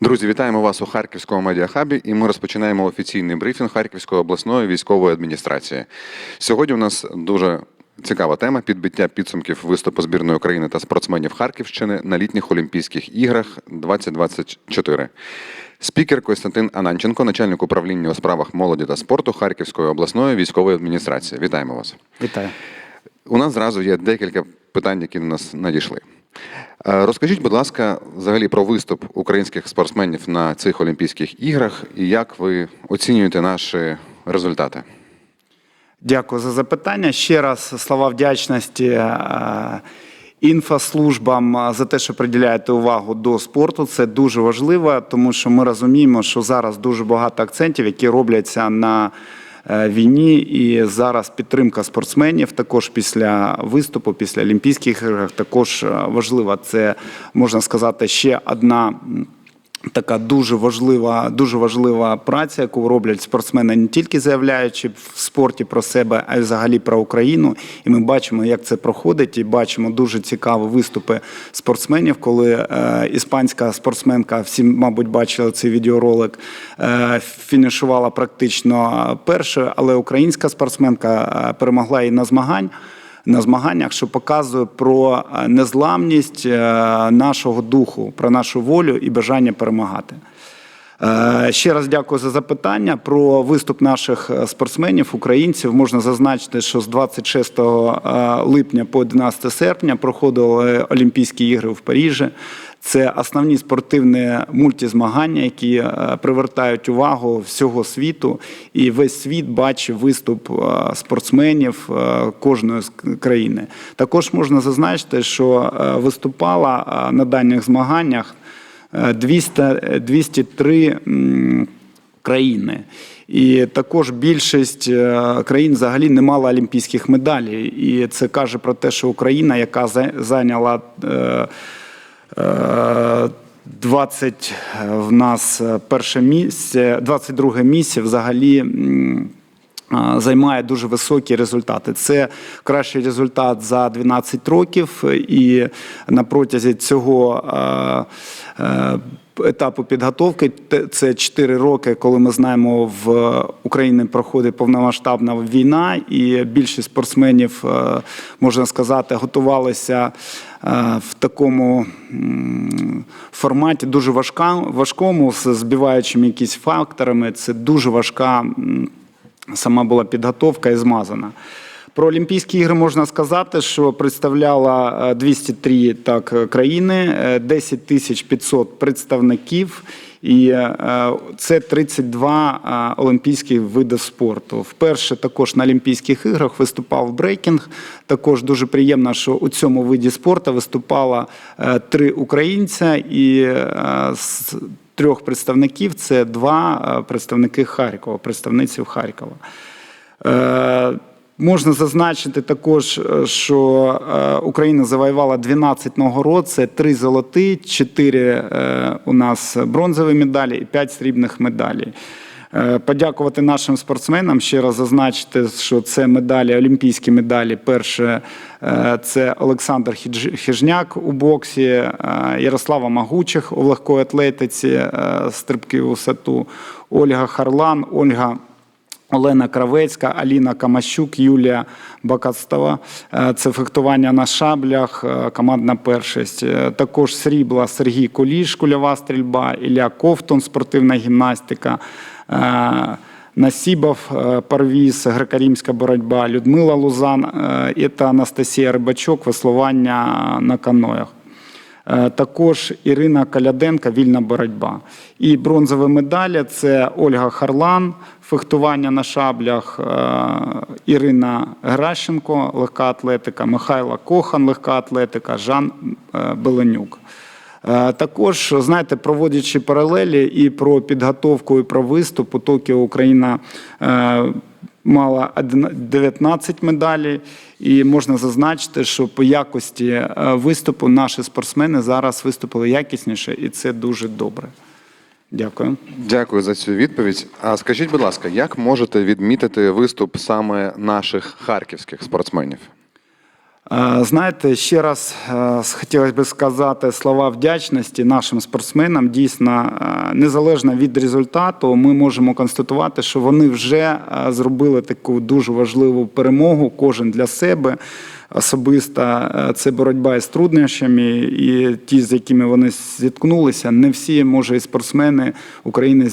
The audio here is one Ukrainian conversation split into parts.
Друзі, вітаємо вас у Харківському медіахабі, і ми розпочинаємо офіційний брифінг Харківської обласної військової адміністрації. Сьогодні у нас дуже цікава тема підбиття підсумків виступу збірної України та спортсменів Харківщини на літніх Олімпійських іграх 2024. Спікер Костянтин Ананченко, начальник управління у справах молоді та спорту Харківської обласної військової адміністрації. Вітаємо вас. Вітаю. У нас зразу є декілька питань, які до нас надійшли. Е, Розкажіть, будь ласка, взагалі про виступ українських спортсменів на цих Олімпійських іграх і як ви оцінюєте наші результати? Дякую за запитання. Ще раз слова вдячності е, інфослужбам е, за те, що приділяєте увагу до спорту. Це дуже важливо, тому що ми розуміємо, що зараз дуже багато акцентів, які робляться на війні, і зараз підтримка спортсменів також після виступу, після Олімпійських ігор, також е, важлива. Це можна сказати ще одна. Така дуже важлива, дуже важлива праця, яку роблять спортсмени, не тільки заявляючи в спорті про себе, а й взагалі про Україну. І ми бачимо, як це проходить, і бачимо дуже цікаві виступи спортсменів, коли е, іспанська спортсменка, всі, мабуть, бачили цей відеоролик, е, фінішувала практично першою, але українська спортсменка е, перемогла і на змагань на змаганнях, що показує про е, незламність е, нашого духу, про нашу волю і бажання перемагати. Е, Ще раз дякую за запитання про виступ наших е, спортсменів, українців. Можна зазначити, що з 26 е, липня по 11 серпня проходили Олімпійські ігри в Парижі. Це основні спортивні мультизмагання, які привертають увагу всього світу, і весь світ бачив виступ спортсменів кожної з країни. Також можна зазначити, що виступала на даних змаганнях 200, е, 203 країни. І також більшість е, країн взагалі не мала олімпійських медалей. І це каже про те, що Україна, яка зайняла е, е, 20 в нас е, перше місце, 22 місце взагалі. Займає дуже високі результати. Це кращий результат за 12 років, і на протязі цього е, етапу підготовки це 4 роки, коли ми знаємо, в Україні проходить повномасштабна війна, і більшість спортсменів, е, можна сказати, готувалися е, в такому форматі дуже важка, важкому, з збиваючими якісь факторами. Це дуже важка. Сама була підготовка і змазана. Про Олімпійські ігри можна сказати, що представляла е, 203 так, е, країни, е, 10 тисяч 500 представників, і е, це 32 е, олімпійські види спорту. Вперше також на Олімпійських іграх виступав брейкінг. Також дуже приємно, що у цьому виді спорту виступало е, три українця і е, трьох представників це два е, представники Харкова, представниців Харкова. Е, Можна зазначити також, е, що Україна завоювала 12 нагород, це 3 золоті, 4 е, у нас бронзові медалі і 5 срібних медалей. Е, Подякувати нашим спортсменам, ще раз зазначити, що це медалі, олімпійські медалі. Перше е, це Олександр Хижняк у боксі, е, Ярослава Магучих у легкої атлетиці, стрибки у висоту, Ольга Харлан, Ольга. Олена Кравецька, Аліна Камащук, Юлія Бакастова. Е, Це фехтування на шаблях, командна першість. Також срібла Сергій Куліш, кульова стрільба, Ілля Ковтун, спортивна гімнастика. Е, Насібов, е, Парвіз, греко-римська боротьба, Людмила Лузан е, та Анастасія Рибачок, веслування на каноях. Також Ірина Каляденка вільна боротьба. І бронзові медалі це Ольга Харлан, фехтування на шаблях, Ірина Гращенко, легка атлетика, Михайло Кохан, легка атлетика, Жан Беленюк. Е, Також, знаєте, проводячи паралелі і про підготовку, і про виступ у Токіо Україна е, мала одна- 19 медалей, і можна зазначити, що по якості е, виступу наші спортсмени зараз виступили якісніше, і це дуже добре. Дякую. Дякую за цю відповідь. А скажіть, будь ласка, як можете відмітити виступ саме наших харківських спортсменів? Е, Знаєте, ще раз е, хотілося б сказати слова вдячності нашим спортсменам. Дійсно, е, незалежно від результату, ми можемо констатувати, що вони вже зробили таку дуже важливу перемогу, кожен для себе. Особисто е, це боротьба із труднощами, і ті, з якими вони зіткнулися, не всі, може, і спортсмени України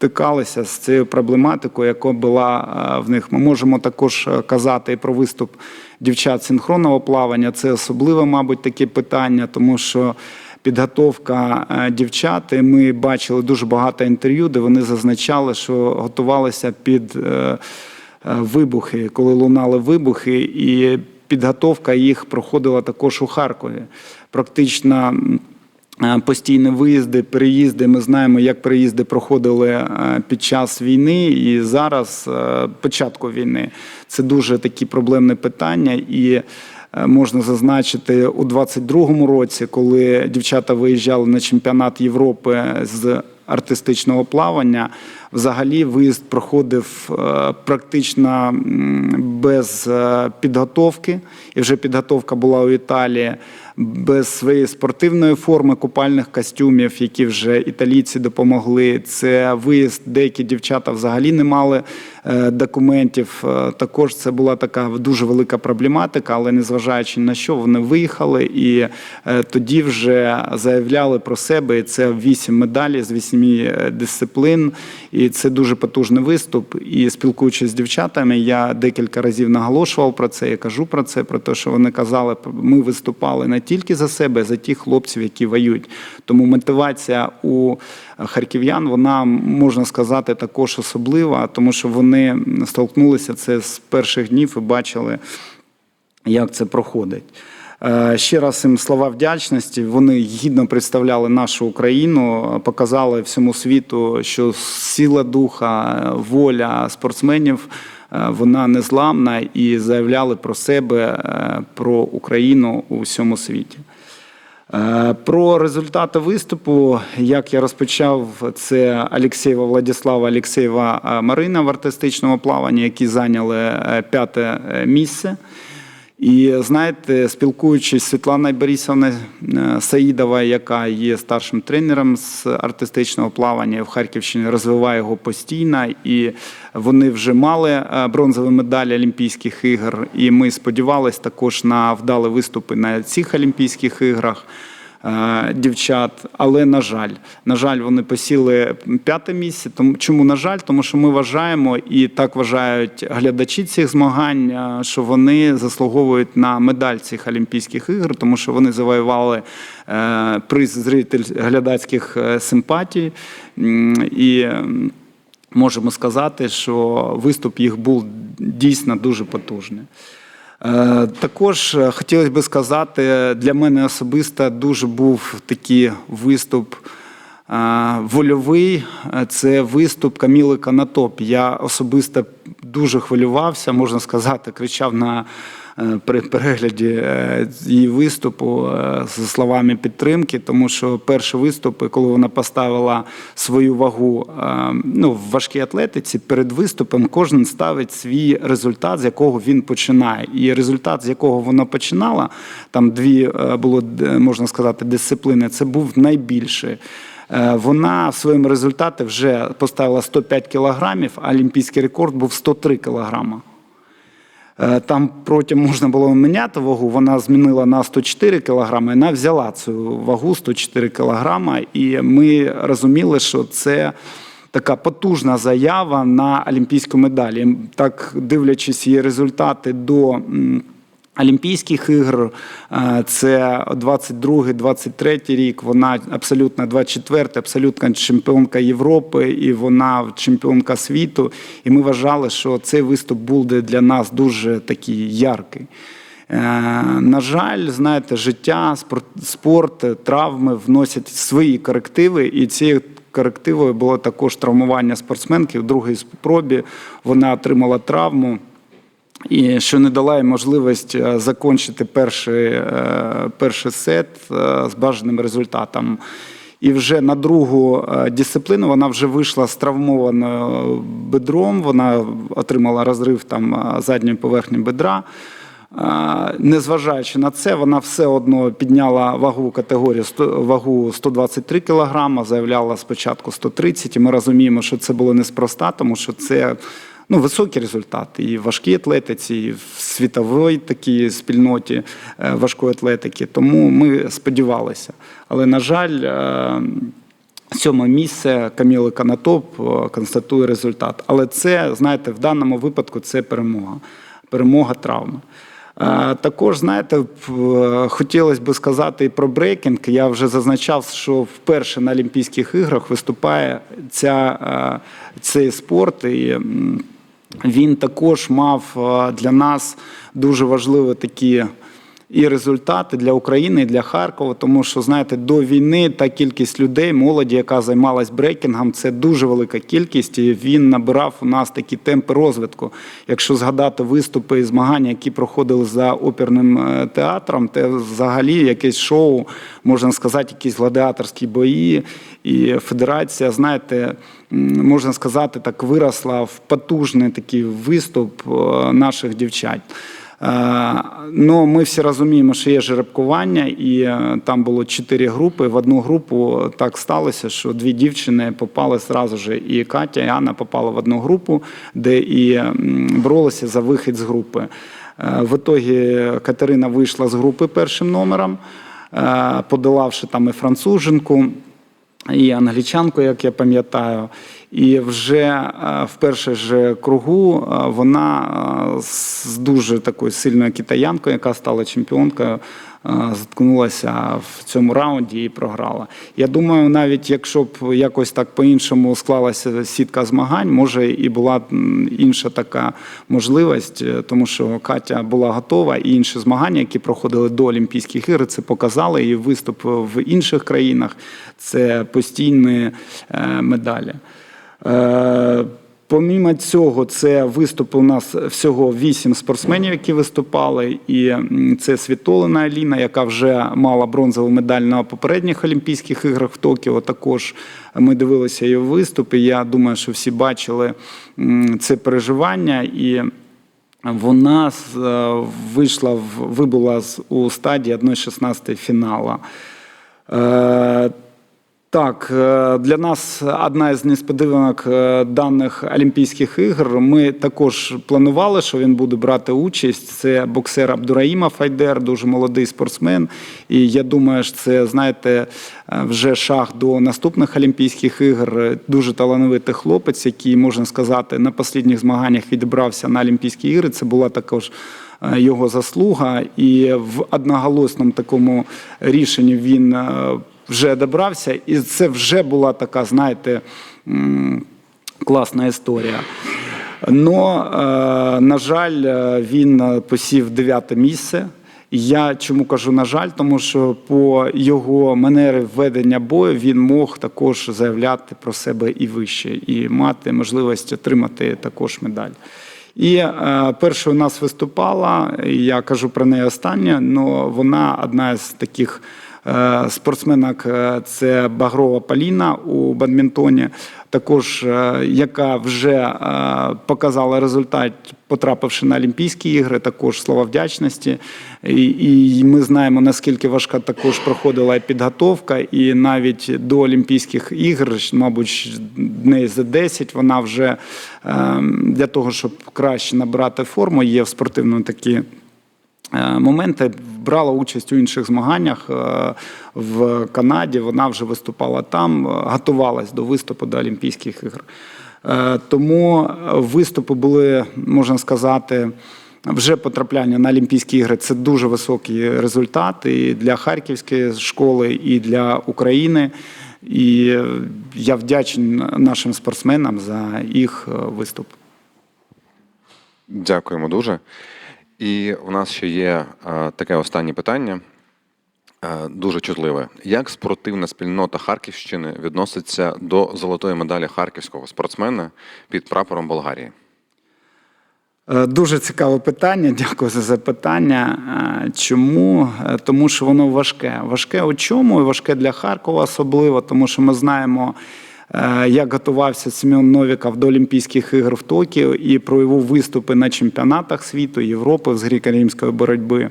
стикалися з цією проблематикою, яка була е, в них. Ми можемо також е, казати і про виступ дівчат синхронного плавання. Це особливе, мабуть, таке питання, тому що. Підготовка е, дівчат, і ми бачили дуже багато інтерв'ю, де вони зазначали, що готувалися під вибухи, коли лунали вибухи, і підготовка їх проходила також у Харкові. Практично постійні виїзди, переїзди. Ми знаємо, як переїзди проходили е, під час війни і зараз, е, початку війни. Це дуже такі проблемні питання. І е, можна зазначити у 22-му році, коли дівчата виїжджали на чемпіонат Європи з артистичного плавання. Взагалі виїзд проходив е, практично без е, підготовки, і вже підготовка була у Італії без своєї спортивної форми, купальних костюмів, які вже італійці допомогли. Це виїзд, деякі дівчата взагалі не мали е, документів. Також це була така дуже велика проблематика, але незважаючи на що, вони виїхали і тоді вже заявляли про себе. І це вісім медалей з вісьми дисциплін. І це дуже потужний виступ. І спілкуючись з дівчатами, я декілька разів наголошував про це. Я кажу про це, про те, що вони казали, ми виступали не тільки за себе, а за тих хлопців, які воюють. Тому мотивація у харків'ян, вона можна сказати також особлива, тому що вони столкнулися це з перших днів і бачили, як це проходить. Е, Ще раз їм слова вдячності. Вони гідно представляли нашу Україну, показали всьому світу, що сила духа, воля спортсменів е, вона незламна і заявляли про себе, е, про Україну у всьому світі. Про результати виступу, як я розпочав, це Алєксєєва Владислава, Алєксєєва е, Марина в артистичному плаванні, які зайняли п'яте місце. І знаєте, спілкуючись з Світланою Борисовною Саїдовою, Саїдова, яка є старшим тренером з артистичного плавання в Харківщині, розвиває його постійно. І вони вже мали е, бронзові медалі Олімпійських ігор. І ми сподівалися також на вдалі виступи на цих Олімпійських іграх е, дівчат. Але на жаль, на жаль, вони посіли п'яте місце. Тому чому на жаль? Тому що ми вважаємо і так вважають глядачі цих змагань, е, що вони заслуговують на медаль цих Олімпійських ігор, тому що вони завоювали е, приз зритель глядацьких е, симпатій. І можемо сказати, що виступ їх був дійсно дуже потужний. Е, Також е, хотілося б сказати, для мене особисто дуже був такий виступ е, вольовий. Це виступ Каміли Канатоп. Я особисто дуже хвилювався, можна сказати, кричав на при перегляді е, її виступу е, з словами підтримки, тому що перші виступи, коли вона поставила свою вагу е, ну, в важкій атлетиці, перед виступом кожен ставить свій результат, з якого він починає. І результат, з якого вона починала, там дві е, було можна сказати дисципліни, це був найбільший. Е, Вона в своєму результаті вже поставила 105 кілограмів, а олімпійський рекорд був 103 кілограма. Е, Там протягом можна було міняти вагу, вона змінила на 104 кілограми, і вона взяла цю вагу 104 кілограма, і ми розуміли, що це така потужна заява на олімпійську медалі, Так, дивлячись її результати до. Олімпійських ігор е, це 22-23 рік. Вона абсолютно 24 абсолютна чемпіонка Європи, і вона чемпіонка світу. І ми вважали, що цей виступ буде для нас дуже такий яркий. Е, На жаль, знаєте, життя, спорт, травми вносять свої корективи, і цією корективою було також травмування спортсменки. В другій спробі вона отримала травму. І що не дала їй можливість е, закінчити перший, е, перший сет е, з бажаним результатом. І вже на другу дисципліну вона вже вийшла з травмованою бедром. Вона отримала розрив там задньої поверхні бедра. Незважаючи на це, вона все одно підняла вагу категорію вагу 123 кг, заявляла спочатку 130, і ми розуміємо, що це було неспроста, тому що це ну, високі результати і в важкій атлетиці, і в світовій такій спільноті е, важкої атлетики. Тому ми сподівалися. Але, на жаль, е, Сьоме місце Каміли Канатоп е, констатує результат. Але це, знаєте, в даному випадку це перемога. Перемога травми. Також, знаєте, хотілося б сказати і про брейкінг. Я вже зазначав, що вперше на Олімпійських іграх виступає ця, цей спорт. І він також мав е, для нас дуже важливі такі і результати для України, і для Харкова, тому що знаєте, до війни та кількість людей, молоді, яка займалась брейкінгом, це дуже велика кількість, і він набирав у нас такі темпи розвитку. Якщо згадати виступи і змагання, які проходили за оперним е, театром, це взагалі якесь шоу, можна сказати, якісь гладіаторські бої. І федерація, знаєте, можна сказати, так виросла в потужний такий виступ е, наших дівчат. Е, Ну, ми всі розуміємо, що є жеребкування, і е, там було чотири групи. В одну групу так сталося, що дві дівчини попали зразу ж, і Катя, і Анна попали в одну групу, де і боролися за вихід з групи. Е, В ітогі Катерина вийшла з групи першим номером, подолавши там і француженку і англічанку, як я пам'ятаю. І вже е, в перший же кругу е, вона е, з дуже такою сильною китаянкою, яка стала чемпіонкою, заткнулася в цьому раунді і програла. Я думаю, навіть якщо б якось так по-іншому склалася сітка змагань, може і була інша така можливість, тому що Катя була готова, і інші змагання, які проходили до Олімпійських ігор, це показали. І виступ в інших країнах це постійні медалі. Е, Помімо цього, це виступи у нас всього вісім спортсменів, які виступали. І це Світолина Аліна, яка вже мала бронзову медаль на попередніх Олімпійських іграх в Токіо. Також ми дивилися її виступи. Я думаю, що всі бачили це переживання. І вона е, вийшла вибула у стадії 1-16 фіналу. Так, е, для нас одна із несподіванок е, даних Олімпійських ігор. Ми також планували, що він буде брати участь. Це боксер Абдураїма Файдер, дуже молодий спортсмен. І я думаю, що це, знаєте, е, вже шаг до наступних Олімпійських ігор. Дуже талановитий хлопець, який, можна сказати, на останніх змаганнях відібрався на Олімпійські ігри. Це була також його заслуга. І в одноголосному такому рішенні він. е, вже добрався, і це вже була така, знаєте, класна історія. Но, е, на жаль, е, він е, посів дев'яте місце. Я чому кажу на жаль, тому що по його манері ведення бою він мог також заявляти про себе і вище, і мати можливість отримати також медаль. І перша у нас виступала, я кажу про неї останнє, але вона одна з таких е, спортсменок, е, це Багрова Поліна у бадмінтоні, також е, яка вже е, показала результат, потрапивши на Олімпійські ігри, також слова вдячності. І, і ми знаємо, наскільки важка також проходила підготовка, і навіть до Олімпійських ігор, мабуть, дней за 10 вона вже е, для того, щоб краще набрати форму, є в спортивному такі моменти. Брала участь у інших змаганнях е, в Канаді. Вона вже виступала там, е, готувалась до виступу до Олімпійських ігор. Е, Тому виступи були, можна сказати, вже потрапляння на Олімпійські ігри це дуже високий результат і для Харківської школи, і для України. І я вдячний нашим спортсменам за їх виступ. Дякуємо дуже. І у нас ще є е, таке останнє питання, е, дуже чутливе. Як спортивна спільнота Харківщини відноситься до золотої медалі харківського спортсмена під прапором Болгарії? Е, Дуже цікаве питання. Дякую за запитання. Чому? Тому що воно важке. Важке у чому? І важке для Харкова особливо, тому що ми знаємо як готувався Семен Новіков до Олімпійських ігор в Токіо і про його виступи на чемпіонатах світу, Європи з греко-римської боротьби.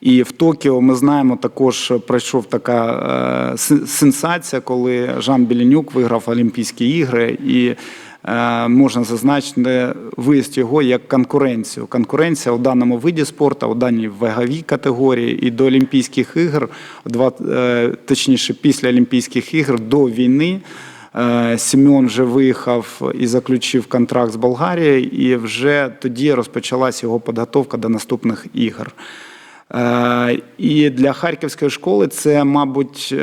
І в Токіо ми знаємо, також пройшов така е, сенсація, коли Жан Білінюк виграв Олімпійські ігри, і е, можна зазначити виїзд його як конкуренцію. Конкуренція у даному виді спорту, у даній ваговій категорії, і до Олімпійських ігор, е, точніше, після Олімпійських ігор до війни. Е, Сімеон вже виїхав і заключив контракт з Болгарією, і вже тоді розпочалась його підготовка до наступних ігор. Е, І для харківської школи це, мабуть, е,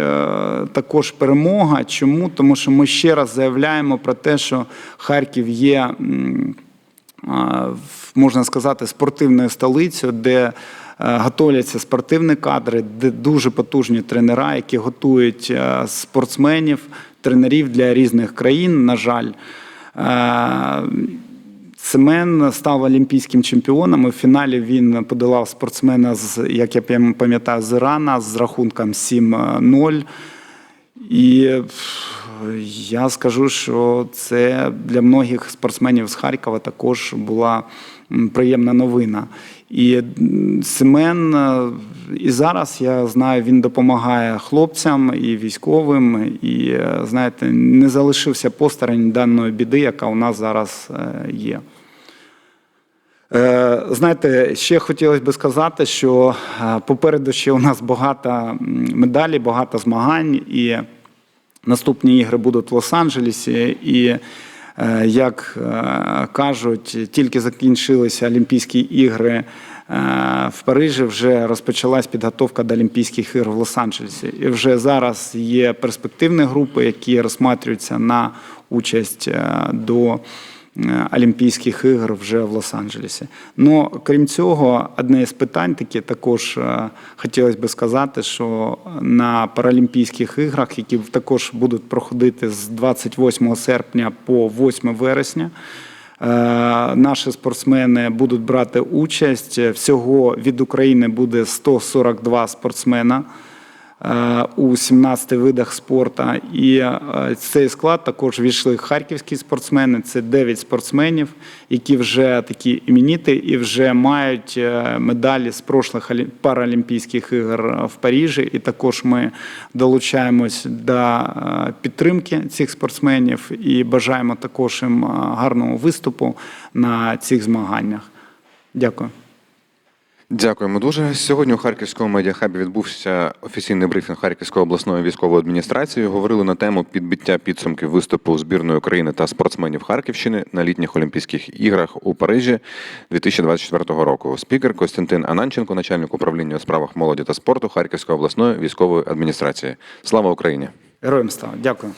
також перемога. Чому? Тому що ми ще раз заявляємо про те, що Харків є, в- можна сказати, спортивною столицею, де е, готуються спортивні кадри, де дуже потужні тренера, які готують е, спортсменів, тренерів для різних країн, на жаль. Семен став олімпійським чемпіоном. і В фіналі він подолав спортсмена з, як я пам- пам'ятаю, з Ірана з рахунком 7-0. І я скажу, що це для многих спортсменів з Харкова також була приємна новина. І Семен і зараз я знаю, він допомагає хлопцям і військовим, і е, знаєте, не залишився посторонь даної біди, яка у нас зараз е, є. Знаєте, ще хотілося б сказати, що е, попереду ще у нас багато м, медалей, багато змагань, і наступні ігри будуть в Лос-Анджелесі. І е, як е, кажуть, тільки закінчилися Олімпійські ігри в Парижі, вже розпочалась підготовка до Олімпійських ігор в Лос-Анджелесі. І вже зараз є перспективні групи, які розсматриваються на участь до. Е, Олімпійських ігор вже в Лос-Анджелесі. Ну, крім цього, одне з питань таке також е, хотілося б сказати, що на Паралімпійських іграх, які також будуть проходити з 28 серпня по 8 вересня. е, Наші спортсмени будуть брати участь. Всього від України буде 142 спортсмена у 17 видах спорту. І е, цей склад також війшли харківські спортсмени. Це 9 спортсменів, які вже такі іменіти і вже мають е, медалі з прошлих Паралімпійських ігор в Парижі. І також ми долучаємось до е, підтримки цих спортсменів і бажаємо також їм е, гарного виступу на цих змаганнях. Дякую. Дякуємо дуже. Сьогодні у Харківському медіахабі відбувся офіційний брифінг Харківської обласної військової адміністрації. Говорили на тему підбиття підсумків виступу збірної України та спортсменів Харківщини на літніх Олімпійських іграх у Парижі 2024 року. Спікер Костянтин Ананченко, начальник управління у справах молоді та спорту Харківської обласної військової адміністрації. Слава Україні! Героям слава. Дякую.